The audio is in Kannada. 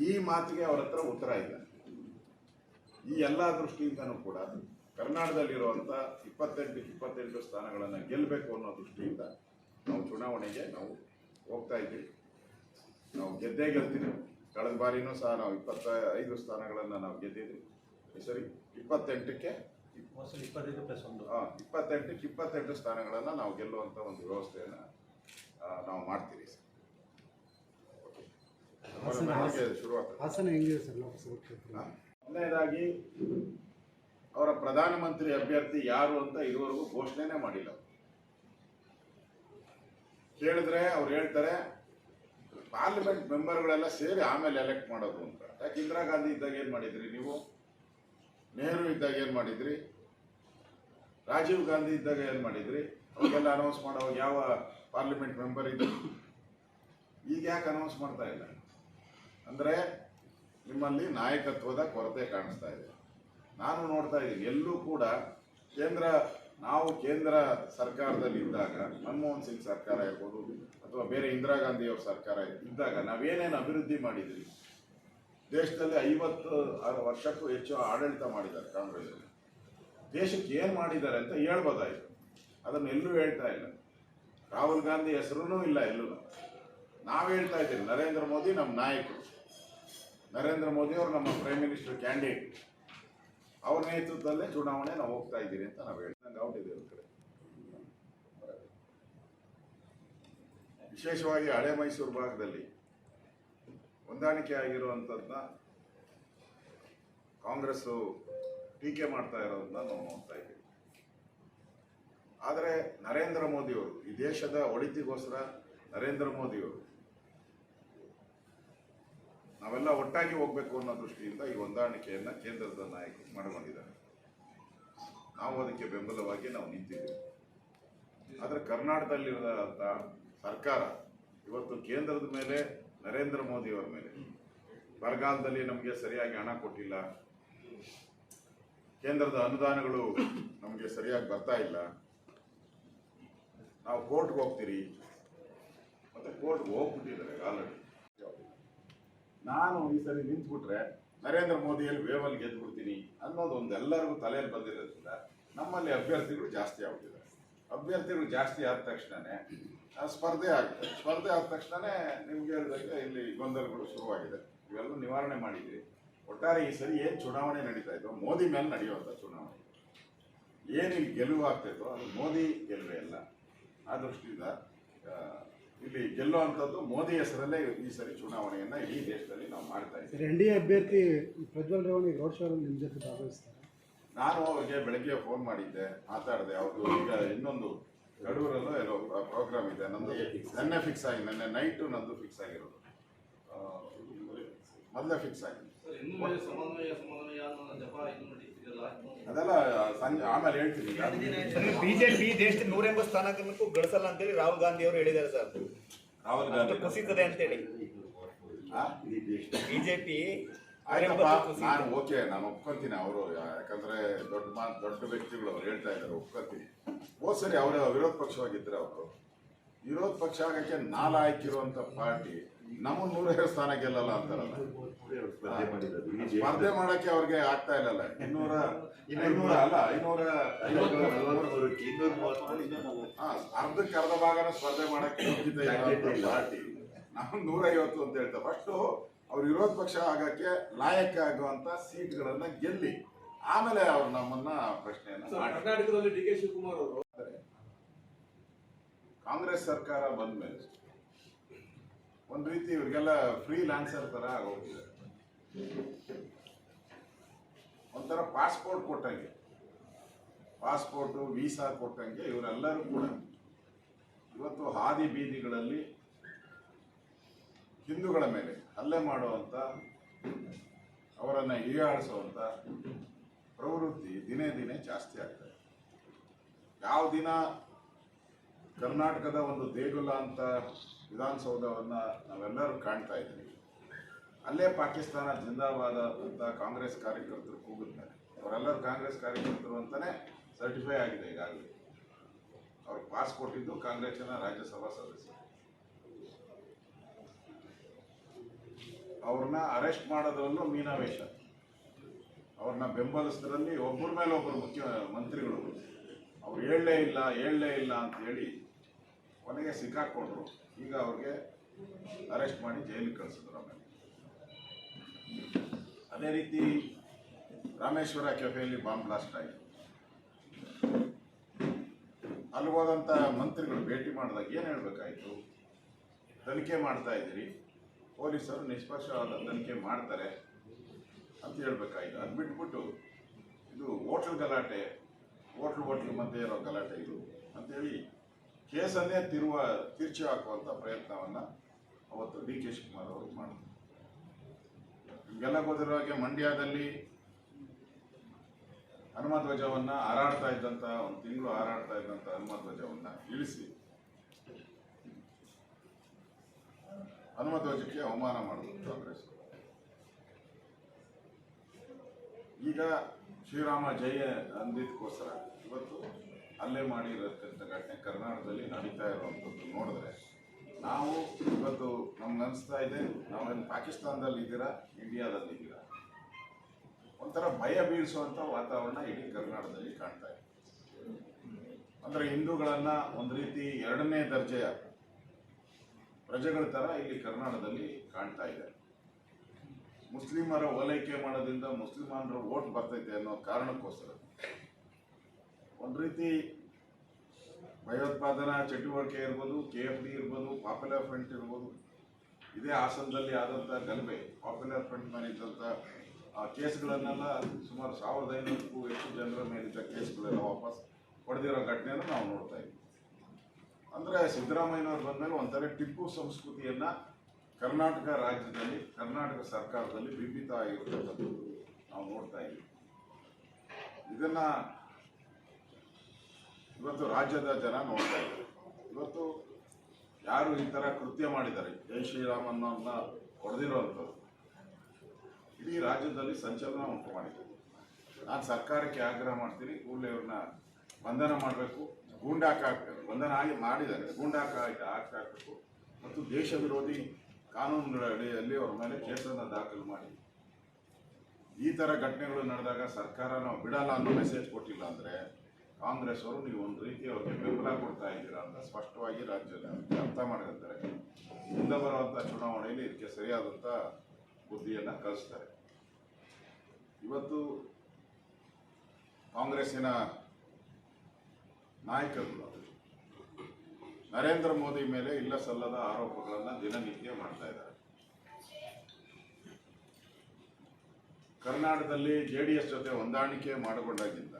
ಈ ಮಾತಿಗೆ ಅವ್ರ ಹತ್ರ ಉತ್ತರ ಇಲ್ಲ. ಈ ಎಲ್ಲ ದೃಷ್ಟಿಯಿಂದನೂ ಕೂಡ ಕರ್ನಾಟಕದಲ್ಲಿರುವಂಥ ಇಪ್ಪತ್ತೆಂಟು ಇಪ್ಪತ್ತೆಂಟು ಸ್ಥಾನಗಳನ್ನು ಗೆಲ್ಲಬೇಕು ಅನ್ನೋ ದೃಷ್ಟಿಯಿಂದ ನಾವು ಚುನಾವಣೆಗೆ ನಾವು ಹೋಗ್ತಾ ಇದ್ದೀವಿ. ನಾವು ಗೆದ್ದೇ ಗೆಲ್ತೀವಿ. ಕಳೆದ ಬಾರಿನೂ ಸಹ ನಾವು ಇಪ್ಪತ್ತ ಐದು ಸ್ಥಾನಗಳನ್ನು ನಾವು ಗೆದ್ದಿದ್ವಿ ಸರಿ ಇಪ್ಪತ್ತೆಂಟಕ್ಕೆ ಇಪ್ಪತ್ತೈದು ಪ್ಲಸ್ ಒಂದು. ಆ, ಇಪ್ಪತ್ತೆಂಟಕ್ಕೆ ಇಪ್ಪತ್ತೆಂಟು ಸ್ಥಾನಗಳನ್ನು ನಾವು ಗೆಲ್ಲುವಂಥ ಒಂದು ವ್ಯವಸ್ಥೆಯನ್ನು ನಾವು ಮಾಡ್ತೀವಿ ಸರ್. ಹಾಸನ- ಹೆಂಗಿದೆ ಸರ್ ಲೋಕಸಭಾ ಕ್ಷೇತ್ರ ಮೊದಲನೇದಾಗಿ ಅವರ ಪ್ರಧಾನಮಂತ್ರಿ ಅಭ್ಯರ್ಥಿ ಯಾರು ಅಂತ ಇದುವರೆಗೂ ಘೋಷಣೆನೇ ಮಾಡಿಲ್ಲ ಕೇಳಿದ್ರೆ ಅವ್ರು ಹೇಳ್ತಾರೆ ಪಾರ್ಲಿಮೆಂಟ್ ಮೆಂಬರ್ಗಳೆಲ್ಲ ಸೇರಿ ಆಮೇಲೆ ಎಲೆಕ್ಟ್ ಮಾಡೋದು ಅಂತ. ಯಾಕೆ ಇಂದಿರಾ ಗಾಂಧಿ ಇದ್ದಾಗ ಏನು ಮಾಡಿದ್ರಿ ನೀವು? ನೆಹರು ಇದ್ದಾಗ ಏನು ಮಾಡಿದ್ರಿ? ರಾಜೀವ್ ಗಾಂಧಿ ಇದ್ದಾಗ ಏನು ಮಾಡಿದ್ರಿ? ಅವಾಗೆಲ್ಲ ಅನೌನ್ಸ್ ಮಾಡೋವಾಗ ಯಾವ ಪಾರ್ಲಿಮೆಂಟ್ ಮೆಂಬರ್ ಇದ್ರು? ಈಗ ಯಾಕೆ ಅನೌನ್ಸ್ ಮಾಡ್ತಾ ಇಲ್ಲ? ಅಂದರೆ ನಿಮ್ಮಲ್ಲಿ ನಾಯಕತ್ವದ ಕೊರತೆ ಕಾಣಿಸ್ತಾ ಇದೆ. ನಾನು ನೋಡ್ತಾ ಇದ್ದೀನಿ, ಎಲ್ಲೂ ಕೂಡ ಕೇಂದ್ರ, ನಾವು ಕೇಂದ್ರ ಸರ್ಕಾರದಲ್ಲಿ ಇದ್ದಾಗ ಮನಮೋಹನ್ ಸಿಂಗ್ ಸರ್ಕಾರ ಇರ್ಬೋದು, ಅಥವಾ ಬೇರೆ ಇಂದಿರಾ ಗಾಂಧಿಯವ್ರ ಸರ್ಕಾರ ಇದ್ದಾಗ ನಾವೇನೇನು ಅಭಿವೃದ್ಧಿ ಮಾಡಿದ್ವಿ ದೇಶದಲ್ಲಿ ಐವತ್ತು ವರ್ಷಕ್ಕೂ ಹೆಚ್ಚು ಆಡಳಿತ ಮಾಡಿದ್ದಾರೆ ಕಾಂಗ್ರೆಸ್ ದೇಶಕ್ಕೆ ಏನು ಮಾಡಿದ್ದಾರೆ ಅಂತ ಹೇಳ್ಬೋದಾಯಿತು. ಅದನ್ನು ಎಲ್ಲೂ ಹೇಳ್ತಾ ಇಲ್ಲ. ರಾಹುಲ್ ಗಾಂಧಿ ಹೆಸರೂ ಇಲ್ಲ ಎಲ್ಲೂ. ನಾವು ಹೇಳ್ತಾ ಇದ್ದೀವಿ, ನರೇಂದ್ರ ಮೋದಿ ನಮ್ಮ ನಾಯಕರು. ನರೇಂದ್ರ ಮೋದಿ ಅವರು ನಮ್ಮ ಪ್ರೈಮ್ ಮಿನಿಸ್ಟರ್ ಕ್ಯಾಂಡಿಡೇಟ್ ಅವ್ರ ನೇತೃತ್ವದಲ್ಲೇ ಚುನಾವಣೆ ನಾವು ಹೋಗ್ತಾ ಇದ್ದೀರಿ ಅಂತ ನಾವು ಹೇಳ್ದಂಗೆ ಔಟ್ ಇದೆ ಕಡೆ. ವಿಶೇಷವಾಗಿ ಹಳೆ ಮೈಸೂರು ಭಾಗದಲ್ಲಿ ಹೊಂದಾಣಿಕೆ ಆಗಿರುವಂಥದ್ದನ್ನ ಕಾಂಗ್ರೆಸ್ಸು ಟೀಕೆ ಮಾಡ್ತಾ ಇರೋದನ್ನ ನಾವು ನೋಡ್ತಾ ಇದ್ದೀವಿ. ಆದರೆ ನರೇಂದ್ರ ಮೋದಿಯವರು ಈ ದೇಶದ ಒಳಿತಿಗೋಸ್ಕರ ನರೇಂದ್ರ ಮೋದಿಯವರು. ನಾವೆಲ್ಲ ಒಟ್ಟಾಗಿ ಹೋಗ್ಬೇಕು ಅನ್ನೋ ದೃಷ್ಟಿಯಿಂದ ಈ ಹೊಂದಾಣಿಕೆಯನ್ನ ಕೇಂದ್ರದ ನಾಯಕರು ಮಾಡಿಕೊಂಡಿದ್ದಾರೆ. ನಾವು ಅದಕ್ಕೆ ಬೆಂಬಲವಾಗಿ ನಾವು ನಿಂತಿದ್ದೀವಿ. ಆದರೆ ಕರ್ನಾಟಕದಲ್ಲಿರೋಂಥ ಸರ್ಕಾರ ಇವತ್ತು ಕೇಂದ್ರದ ಮೇಲೆ, ನರೇಂದ್ರ ಮೋದಿಯವರ ಮೇಲೆ. ಬರಗಾಲದಲ್ಲಿ ನಮಗೆ ಸರಿಯಾಗಿ ಹಣ ಕೊಟ್ಟಿಲ್ಲ. ಕೇಂದ್ರದ ಅನುದಾನಗಳು ನಮಗೆ ಸರಿಯಾಗಿ ಬರ್ತಾ ಇಲ್ಲ. ನಾವು ಕೋರ್ಟ್ಗೆ ಹೋಗ್ತೀರಿ. ಮತ್ತೆ ಕೋರ್ಟ್ಗೆ ಹೋಗ್ಬಿಟ್ಟಿದ್ದಾರೆ ಆಲ್ರೆಡಿ ನಾನು ಈ ಸರಿ ನಿಂತ್ಬಿಟ್ರೆ ನರೇಂದ್ರ ಮೋದಿಯಲ್ಲಿ ವೇವಲ್ಲಿ ಗೆದ್ಬಿಡ್ತೀನಿ ಅನ್ನೋದು ಒಂದು ಎಲ್ಲರಿಗೂ ತಲೆಯಲ್ಲಿ ಬಂದಿರೋದ್ರಿಂದ ನಮ್ಮಲ್ಲಿ ಅಭ್ಯರ್ಥಿಗಳು ಜಾಸ್ತಿ ಆಗ್ಬಿಟ್ಟಿದ್ದಾರೆ. ಅಭ್ಯರ್ಥಿಗಳು ಜಾಸ್ತಿ ಆದ ತಕ್ಷಣನೇ ಸ್ಪರ್ಧೆ ಆಗ್ತದೆ ಸ್ಪರ್ಧೆ ಆದ ತಕ್ಷಣನೇ ನಿಮ್ಗೆ ಹೇಳಿದಾಗ ಇಲ್ಲಿ ಗೊಂದಲಗಳು ಶುರುವಾಗಿದೆ. ಇವೆಲ್ಲ ನಿವಾರಣೆ ಮಾಡಿದ್ವಿ ಒಟ್ಟಾರೆ ಈ ಸರಿ ಏನು ಚುನಾವಣೆ ನಡೀತಾ ಇದ್ದೋ ಮೋದಿ ಮೇಲೆ ನಡೆಯುವಂಥ ಚುನಾವಣೆ. ಏನಿಲ್ಲಿ ಗೆಲುವು ಆಗ್ತಾಯಿತ್ತೋ ಅದು ಮೋದಿ ಗೆಲುವೆ ಅಲ್ಲ. ಆ ದೃಷ್ಟಿಯಿಂದ ಇಲ್ಲಿ ಗೆಲ್ಲುವಂಥದ್ದು ಮೋದಿ ಹೆಸರಲ್ಲೇ ಈ ಸರಿ ಚುನಾವಣೆಯನ್ನ ಇಡೀ ದೇಶದಲ್ಲಿ ನಾವು ಮಾಡ್ತಾ ಇದ್ದೀವಿ. ಎನ್ ಡಿ ಎ ಅಭ್ಯರ್ಥಿ ಪ್ರಜ್ವಲ್ ರೇವಣಿ ರೋಡ್ ಶೋರಲ್ಲಿ ನಿಮ್ಮ ಜೊತೆ ಭಾಗವಹಿಸ್ತಾರೆ. ನಾನು ಅವರಿಗೆ ಬೆಳಗ್ಗೆ ಫೋನ್ ಮಾಡಿದ್ದೆ ಮಾತಾಡಿದೆ ಅವರು ಈಗ ಇನ್ನೊಂದು ಕಡೂರಲ್ಲೂ ಎಲ್ಲೋ ಪ್ರೋಗ್ರಾಮ್ ಇದೆ ನಂದು ನೆನ್ನೆ ಫಿಕ್ಸ್ ಆಗಿ ನೆನ್ನೆ ನೈಟು ನಂದು ಫಿಕ್ಸ್ ಆಗಿರೋದು. ಮೊದಲೇ ಫಿಕ್ಸ್ ಆಗಿದೆ ಸರ್, ಇನ್ನೂ ಮೇಲೆ ಸಮನ್ವಯ ಸಮನ್ವಯ ಅನ್ನೋ ಜಪ ಇದು ಅದೆಲ್ಲ ಸಂಜೆ ಆಮೇಲೆ ಹೇಳ್ತೀನಿ. ಬಿಜೆಪಿ ದೇಶದ ನೂರ ಎಂಬತ್ತು ಸ್ಥಾನಕ್ಕೂ ಗಳಿಸಲ್ಲ ಅಂತೇಳಿ ರಾಹುಲ್ ಗಾಂಧಿ ಅವರು ಹೇಳಿದ್ದಾರೆ ಸರ್. ರಾಹುಲ್ ಗಾಂಧಿ ಕುಸಿತದೆ ಅಂತೇಳಿ? ಬಿಜೆಪಿ ನಾನು ಓಕೆ ನಾನು ಒಪ್ಕೊಂತೀನಿ ಅವರು ಯಾಕಂದ್ರೆ ದೊಡ್ಡ ಮಾತು ದೊಡ್ಡ ವ್ಯಕ್ತಿಗಳು ಅವ್ರು ಹೇಳ್ತಾ ಇದ್ದಾರೆ ಒಪ್ಕೊಂತೀನಿ. ಹೋದ್ ಸರಿ ಅವರು ವಿರೋಧ ಪಕ್ಷವಾಗಿದ್ರೆ ಅವರು. ವಿರೋಧ ಪಕ್ಷ ಆಗಕ್ಕೆ ನಾಲ್ ಹಾಕಿರುವಂಥ ಪಾರ್ಟಿ ನಮ್ಮ ನೂರೈವತ್ತು ಸ್ಥಾನ ಗೆಲ್ಲಲ್ಲ ಅಂತಾರಲ್ಲ. ಸ್ಪರ್ಧೆ ಮಾಡಕ್ಕೆ ಅವ್ರಿಗೆ ಆಗ್ತಾ ಇಲ್ಲಲ್ಲ. ಇನ್ನೂರ ಇನ್ನೂರ ಅಲ್ಲ ಐನೂರ ಹಾ, ಅರ್ಧಕ್ಕೆ ಅರ್ಧ ಭಾಗನ ಸ್ಪರ್ಧೆ ಮಾಡಕ್ಕೆ ಯೋಗ್ಯತೆ ಇರುವಂತ ಪಾರ್ಟಿ ನಾವು ನೂರೈವತ್ತು ಅಂತ ಹೇಳ್ತಾರೆ. ಫಸ್ಟು ಅವ್ರು ವಿರೋಧ ಪಕ್ಷ ಆಗಕ್ಕೆ ಲಾಯಕ ಆಗುವಂತ ಸೀಟ್ಗಳನ್ನ ಗೆಲ್ಲಿ ಆಮೇಲೆ ಅವ್ರು ನಮ್ಮನ್ನ ಪ್ರಶ್ನೆಯನ್ನ ಸರ್, ಮಾಡಿ ಕರ್ನಾಟಕದಲ್ಲಿ ಡಿ ಕೆ ಶಿವಕುಮಾರ್ ಅವರು ಕಾಂಗ್ರೆಸ್ ಸರ್ಕಾರ ಬಂದ ಮೇಲೆ ಒಂದ್ ರೀತಿ ಇವ್ರಿಗೆಲ್ಲ ಫ್ರೀ ಲ್ಯಾನ್ಸರ್ ತರ ಆಗೋಗಿದೆ. ಒಂಥರ ಪಾಸ್ಪೋರ್ಟ್ ಕೊಟ್ಟಂಗೆ. ಪಾಸ್ಪೋರ್ಟು ವೀಸಾ ಕೊಟ್ಟಂಗೆ ಇವರೆಲ್ಲರೂ ಕೂಡ ಇವತ್ತು ಹಾದಿ ಬೀದಿಗಳಲ್ಲಿ ಹಿಂದೂಗಳ ಮೇಲೆ ಹಲ್ಲೆ ಮಾಡುವಂತ, ಅವರನ್ನ ಹೀಯಾಳಿಸುವಂತ ಪ್ರವೃತ್ತಿ ದಿನೇ ದಿನೇ ಜಾಸ್ತಿ ಆಗ್ತದೆ ಯಾವ ದಿನ ಕರ್ನಾಟಕದ ಒಂದು ದೇಗುಲ ಅಂತ ವಿಧಾನಸೌಧವನ್ನು ನಾವೆಲ್ಲರೂ ಕಾಣ್ತಾ ಇದ್ದೀವಿ. ಅಲ್ಲೇ ಪಾಕಿಸ್ತಾನ ಜಿಂದಾಬಾದ ಅಂತ ಕಾಂಗ್ರೆಸ್ ಕಾರ್ಯಕರ್ತರು ಕೂಗುತ್ತಾರೆ ಅವರೆಲ್ಲರೂ ಕಾಂಗ್ರೆಸ್ ಕಾರ್ಯಕರ್ತರು ಅಂತಲೇ ಸರ್ಟಿಫೈ ಆಗಿದೆ ಈಗಾಗಲೇ. ಅವ್ರಿಗೆ ಪಾಸ್ ಕೊಟ್ಟಿದ್ದು ಕಾಂಗ್ರೆಸ್ನ ರಾಜ್ಯಸಭಾ ಸದಸ್ಯರು. ಅವ್ರನ್ನ ಅರೆಸ್ಟ್ ಮಾಡೋದ್ರಲ್ಲೂ ಮೀನಾವೇಶ. ಅವ್ರನ್ನ ಬೆಂಬಲಿಸಿದ್ರಲ್ಲಿ ಒಬ್ಬರ ಮೇಲೆ ಒಬ್ಬರು ಮುಖ್ಯ ಮಂತ್ರಿಗಳು. ಅವ್ರು ಹೇಳಲೇ ಇಲ್ಲ ಹೇಳಲೇ ಇಲ್ಲ ಅಂತ ಹೇಳಿ ಕೊನೆಗೆ ಸಿಕ್ಕಾಕೊಂಡ್ರು. ಈಗ ಅವ್ರಿಗೆ ಅರೆಸ್ಟ್ ಮಾಡಿ ಜೈಲಿಗೆ ಕಳಿಸಿದ್ರು ಆಮೇಲೆ. ಅದೇ ರೀತಿ ರಾಮೇಶ್ವರ ಕೆಫೆಯಲ್ಲಿ ಬಾಂಬ್ ಬ್ಲಾಸ್ಟ್ ಆಯಿತು. ಅಲ್ಲಿ ಹೋದಂಥ ಮಂತ್ರಿಗಳು ಭೇಟಿ ಮಾಡಿದಾಗ ಏನು ಹೇಳಬೇಕಾಯಿತು? ತನಿಖೆ ಮಾಡ್ತಾ ಇದ್ದೀರಿ. ಪೊಲೀಸರು ನಿಷ್ಪಕ್ಷವಾದ ತನಿಖೆ ಮಾಡ್ತಾರೆ ಅಂತ ಹೇಳ್ಬೇಕಾಯ್ತು. ಅದು ಬಿಟ್ಬಿಟ್ಟು ಇದು ಹೋಟ್ಲ್ ಗಲಾಟೆ, ಹೋಟ್ಲ್ ಹೋಟ್ಲ್ ಮಧ್ಯೆ ಇರೋ ಗಲಾಟೆ ಇದು ಅಂತೇಳಿ ಕೇಸನ್ನೇ ತಿರುವ ತಿರ್ಚಿ ಹಾಕುವಂಥ ಪ್ರಯತ್ನವನ್ನು ಅವತ್ತು ಡಿ ಕೆ ಶಿವಕುಮಾರ್ ಅವರು ಮಾಡಿದ್ರು ನಿಮಗೆಲ್ಲ ಗೊತ್ತಿರೋ ಹಾಗೆ ಮಂಡ್ಯದಲ್ಲಿ ಹನುಮ ಧ್ವಜವನ್ನು ಹಾರಾಡ್ತಾ ಇದ್ದಂತ, ಒಂದು ತಿಂಗಳು ಹಾರಾಡ್ತಾ ಇದ್ದಂತ ಹನುಮ ಧ್ವಜವನ್ನು ಇಳಿಸಿ ಹನುಮ ಧ್ವಜಕ್ಕೆ ಅವಮಾನ ಮಾಡಿದ್ರು ಕಾಂಗ್ರೆಸ್. ಈಗ ಶ್ರೀರಾಮ ಜಯ ಅಂದಿದ್ದಕ್ಕೋಸ್ಕರ ಇವತ್ತು ಹಲ್ಲೆ ಮಾಡಿರತಕ್ಕಂಥ ಘಟನೆ ಕರ್ನಾಟಕದಲ್ಲಿ ನಡೀತಾ ಇರುವಂಥದ್ದು ನೋಡಿದ್ರೆ ನಾವು ಇವತ್ತು ನಮ್ಗೆ ಅನಿಸ್ತಾ ಇದೆ ನಾವೇನು ಪಾಕಿಸ್ತಾನದಲ್ಲಿ ಇದ್ದೀರಾ, ಇಂಡಿಯಾದಲ್ಲಿ ಇದ್ದೀರಾ? ಒಂಥರ ಭಯ ಬೀಳಿಸುವಂಥ ವಾತಾವರಣ ಇಡೀ ಕರ್ನಾಟಕದಲ್ಲಿ ಕಾಣ್ತಾ ಇದೆ. ಅಂದರೆ ಹಿಂದೂಗಳನ್ನ ಒಂದು ರೀತಿ ಎರಡನೇ ದರ್ಜೆಯ ಪ್ರಜೆಗಳ ಥರ ಇಲ್ಲಿ ಕರ್ನಾಟಕದಲ್ಲಿ ಕಾಣ್ತಾ ಇದೆ. ಮುಸ್ಲಿಮರ ಓಲೈಕೆ ಮಾಡೋದ್ರಿಂದ ಮುಸ್ಲಿಮಾನರ ಓಟ್ ಬರ್ತೈತೆ ಅನ್ನೋ ಕಾರಣಕ್ಕೋಸ್ಕರ. ಒಂದು ರೀತಿ ಭಯೋತ್ಪಾದನಾ ಚಟುವಟಿಕೆ ಇರ್ಬೋದು ಕೆ ಎಫ್ ಡಿ ಇರ್ಬೋದು ಪಾಪ್ಯುಲರ್ ಫ್ರಂಟ್ ಇರ್ಬೋದು, ಇದೇ ಹಾಸನದಲ್ಲಿ ಆದಂಥ ಗಲಭೆ ಪಾಪ್ಯುಲರ್ ಫ್ರಂಟ್ ಮೇಲಿದ್ದಂಥ ಆ, ಕೇಸ್ಗಳನ್ನೆಲ್ಲ ಸುಮಾರು ಸಾವಿರದ ಐನೂರಕ್ಕೂ ಹೆಚ್ಚು ಜನರ ಮೇಲಿದ್ದ ಕೇಸ್ಗಳೆಲ್ಲ ವಾಪಸ್ ಪಡೆದಿರೋ ಘಟನೆಯನ್ನು ನಾವು ನೋಡ್ತಾ ಇದ್ದೀವಿ. ಅಂದರೆ ಸಿದ್ದರಾಮಯ್ಯನವ್ರು ಬಂದಮೇಲೆ ಒಂಥರ ಟಿಪ್ಪು ಸಂಸ್ಕೃತಿಯನ್ನು ಕರ್ನಾಟಕ ರಾಜ್ಯದಲ್ಲಿ, ಕರ್ನಾಟಕ ಸರ್ಕಾರದಲ್ಲಿ ಬಿಂಬಿತ ಆಗಿರ್ತಕ್ಕಂಥದ್ದು ನಾವು ನೋಡ್ತಾ ಇದ್ದೀವಿ. ಇದನ್ನ ಇವತ್ತು ರಾಜ್ಯದ ಜನ ನೋಡ್ತಾ ಇದ್ದಾರೆ. ಇವತ್ತು ಯಾರು ಈ ಥರ ಕೃತ್ಯ ಮಾಡಿದ್ದಾರೆ? ಜೈ ಶ್ರೀರಾಮನ್ನ ಹೊಡೆದಿರುವಂಥದ್ದು ಇಡೀ ರಾಜ್ಯದಲ್ಲಿ ಸಂಚಲನ ಉಂಟು ಮಾಡಿದೆ ನಾನು ಸರ್ಕಾರಕ್ಕೆ ಆಗ್ರಹ ಮಾಡ್ತೀನಿ, ಕೂಡಲೇ ಇವ್ರನ್ನ ಬಂಧನ ಮಾಡಬೇಕು, ಗೂಂಡಾಕ ಹಾಕಬೇಕು ಬಂಧನ ಆಗಿ ಮಾಡಿದ್ದಾರೆ, ಗೂಂಡಾಕ ಹಾಕಬೇಕು ಮತ್ತು ದೇಶ ವಿರೋಧಿ ಕಾನೂನುಗಳ ಅಡಿಯಲ್ಲಿ ಅವ್ರ ಮೇಲೆ ಕೇಸನ್ನು ದಾಖಲು ಮಾಡಿ. ಈ ಥರ ಘಟನೆಗಳು ನಡೆದಾಗ ಸರ್ಕಾರ ನಾವು ಬಿಡಲ್ಲ ಅನ್ನೋ ಮೆಸೇಜ್ ಕೊಟ್ಟಿಲ್ಲ ಅಂದರೆ ಕಾಂಗ್ರೆಸ್ ಅವರು ನೀವು ಒಂದು ರೀತಿ ಬೆಂಬಲ ಕೊಡ್ತಾ ಇದ್ದೀರಾ ಅಂತ ಸ್ಪಷ್ಟವಾಗಿ ರಾಜ್ಯದ ಅರ್ಥ ಮಾಡ್ಕೊಳ್ತಾರೆ. ಮುಂದೆ ಬರುವಂಥ ಚುನಾವಣೆಯಲ್ಲಿ ಇದಕ್ಕೆ ಸರಿಯಾದಂಥ ಬುದ್ಧಿಯನ್ನು ಕಲಿಸ್ತಾರೆ. ಇವತ್ತು ಕಾಂಗ್ರೆಸ್ಸಿನ ನಾಯಕರು ನರೇಂದ್ರ ಮೋದಿ ಮೇಲೆ ಇಲ್ಲ ಸಲ್ಲದ ಆರೋಪಗಳನ್ನು ದಿನನಿತ್ಯ ಮಾಡ್ತಾ ಇದ್ದಾರೆ. ಕರ್ನಾಟಕದಲ್ಲಿ ಜೆ ಜೊತೆ ಹೊಂದಾಣಿಕೆ ಮಾಡಿಕೊಂಡಾಗಿಂದ